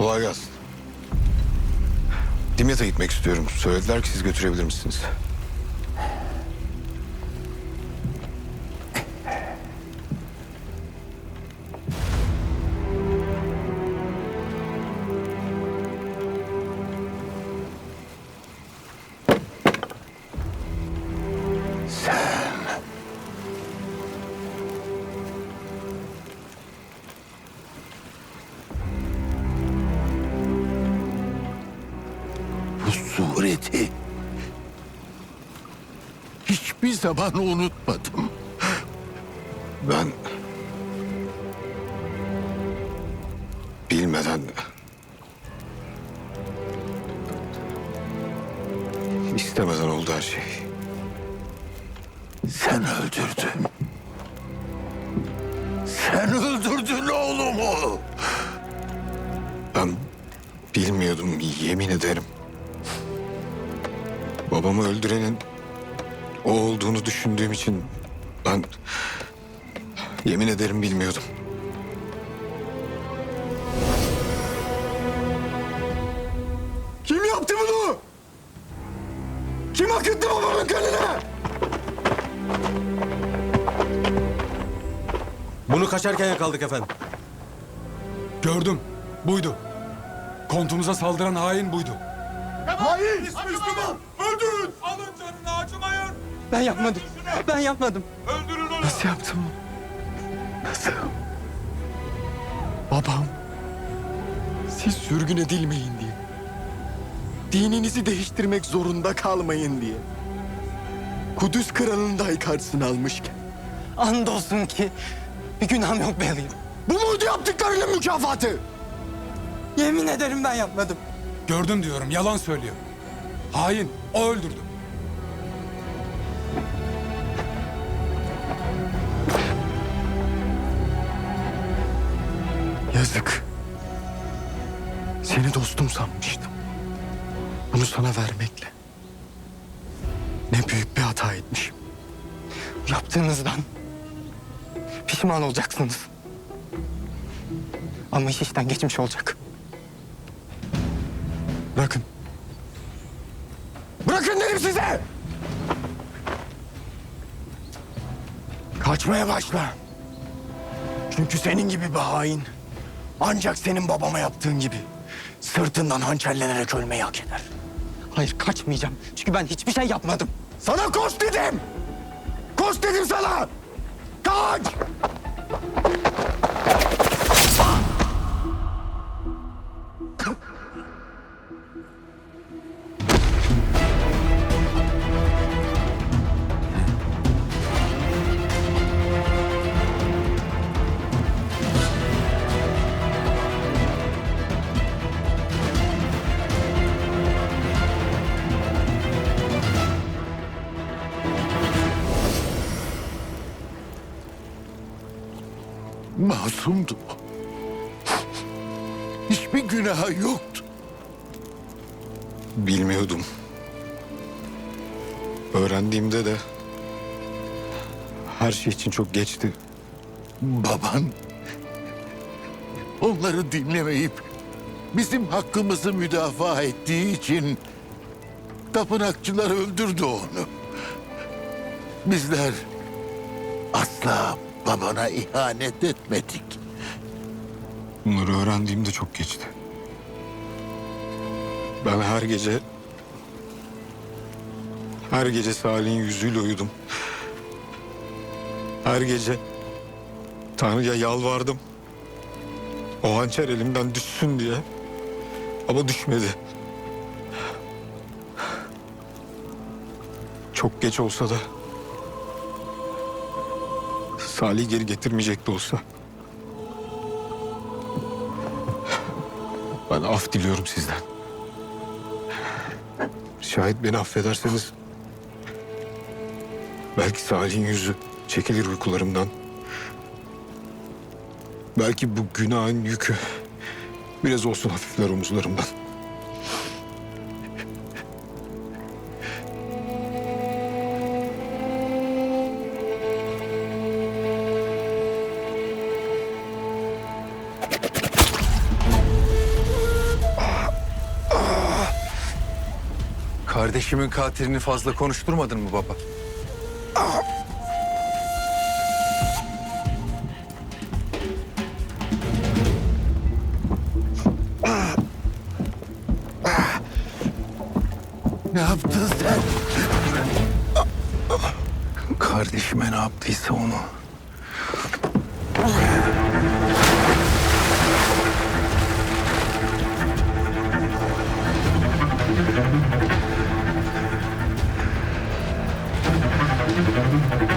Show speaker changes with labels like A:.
A: Kolay gelsin. Dimyat'a gitmek istiyorum. Söylediler ki siz götürebilir misiniz?
B: Sureti hiçbir zaman unutmadım.
A: Ben... Bilmeden... istemeden oldu her şey.
B: Sen öldürdün. Sen öldürdün oğlumu.
A: Ben bilmiyordum, yemin ederim. Babamı öldürenin o olduğunu düşündüğüm için ben yemin ederim bilmiyordum. Kim yaptı bunu? Kim akıttı babamın kanını?
C: Bunu kaçarken yakaladık efendim.
D: Gördüm. Buydu. Kontumuza saldıran hain buydu.
E: Müslüman! Öldürün! Alın canını acımayın!
F: Ben yapmadım. Ben yapmadım.
E: Öldürün onu!
A: Nasıl yaptım bunu? Nasıl? Babam. Siz sürgün edilmeyin diye. Dininizi değiştirmek zorunda kalmayın diye. Kudüs kralını dahi karşısına almışken.
F: Andolsun ki bir günahım yok be alayım.
A: Bu muydu yaptıklarının mükafatı?
F: Yemin ederim ben yapmadım.
D: Gördüm diyorum. Yalan söylüyor. Hain. O öldürdü.
A: Yazık. Seni dostum sanmıştım. Bunu sana vermekle. Ne büyük bir hata etmişim.
F: Yaptığınızdan pişman olacaksınız. Ama iş işten geçmiş olacak.
A: Bırakın. Bırakın dedim size! Kaçmaya başla. Çünkü senin gibi bir hain ancak senin babama yaptığın gibi sırtından hançerlenerek ölmeyi hak eder.
F: Hayır kaçmayacağım. Çünkü ben hiçbir şey yapmadım.
A: Sana koş dedim! Koş dedim sana! Kaç!
B: Masumdu. Hiçbir günahı yoktu.
A: Bilmiyordum. Öğrendiğimde de her şey için çok geçti.
B: Baban onları dinlemeyip bizim hakkımızı müdafaa ettiği için tapınakçılar öldürdü onu. Bizler asla babana ihanet etmedik.
A: Bunları öğrendiğimde çok geçti. Ben her gece... Her gece Salih'in yüzüyle uyudum. Her gece Tanrı'ya yalvardım. O hançer elimden düşsün diye. Ama düşmedi. Çok geç olsa da Salih geri getirmeyecekti olsa. Ben af diliyorum sizden. Şayet beni affederseniz... Belki Salih'in yüzü çekilir uykularımdan. Belki bu günahın yükü biraz olsun hafifler omuzlarımdan.
G: Kardeşimin katilini fazla konuşturmadın mı baba?
B: Ne yaptın sen?
G: Kardeşime ne yaptıysa onu. Thank you.